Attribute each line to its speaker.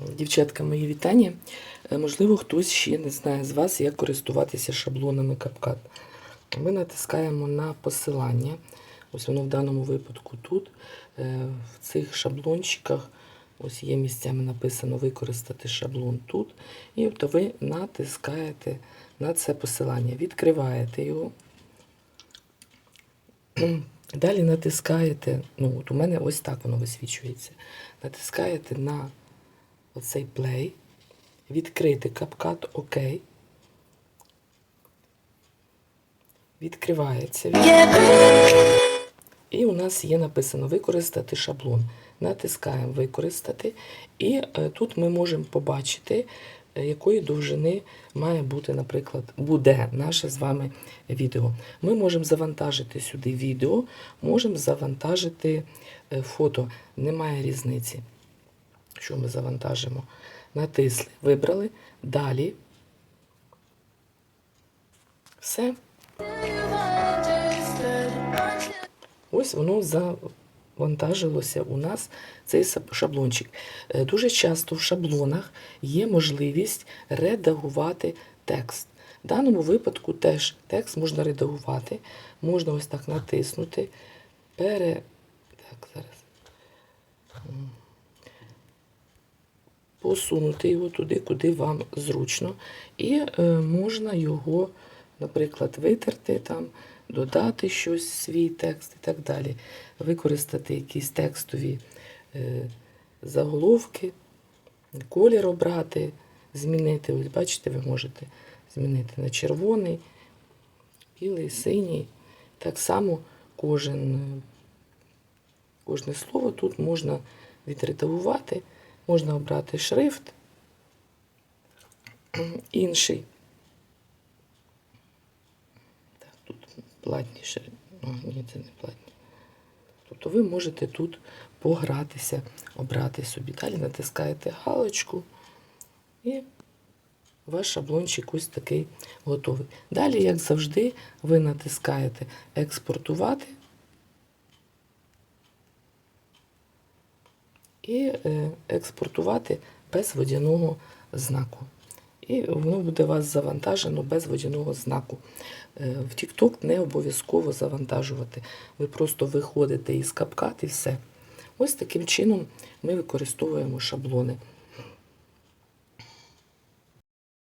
Speaker 1: Дівчатка, мої вітання. Е, Можливо, хтось ще не знає з вас, як користуватися шаблонами CapCut. Ми натискаємо на посилання. Ось воно в даному випадку тут. Е, В цих шаблончиках ось є місцями написано використати шаблон тут. І от ви натискаєте на це посилання, відкриваєте його. Далі натискаєте, ну от у мене ось так воно висвічується. Натискаєте на оцей play, відкрити CapCut ОК. Відкривається. І у нас є написано використати шаблон. Натискаємо використати. І е, тут ми можемо побачити, е, якої довжини має бути, наприклад, буде наше з вами відео. Ми можемо завантажити сюди відео, можемо завантажити е, фото. Немає різниці, що ми завантажимо. Натисли, вибрали. Далі. Все. Ось воно завантажилося у нас цей шаблончик. Е, Дуже часто в шаблонах є можливість редагувати текст. В даному випадку теж текст можна редагувати, можна ось так натиснути, пере... Так, зараз. Посунути його туди, куди вам зручно. І е, можна його, наприклад, витерти там, додати щось, свій текст і так далі. Використати якісь текстові е, заголовки, колір обрати, змінити. Ось бачите, ви можете змінити на червоний, білий, синій. Так само кожен, кожне слово тут можна відредагувати, можна обрати шрифт інший. Так, тут платні шрифт. Ні, це не платні. Тобто ви можете тут погратися, обрати собі. Далі натискаєте галочку і ваш шаблончик ось такий готовий. Далі, як завжди, ви натискаєте експортувати і е, експортувати без водяного знаку. І воно буде у вас завантажено без водяного знаку. Е, В TikTok не обов'язково завантажувати. Ви просто виходите із капкат і все. Ось таким чином ми використовуємо шаблони.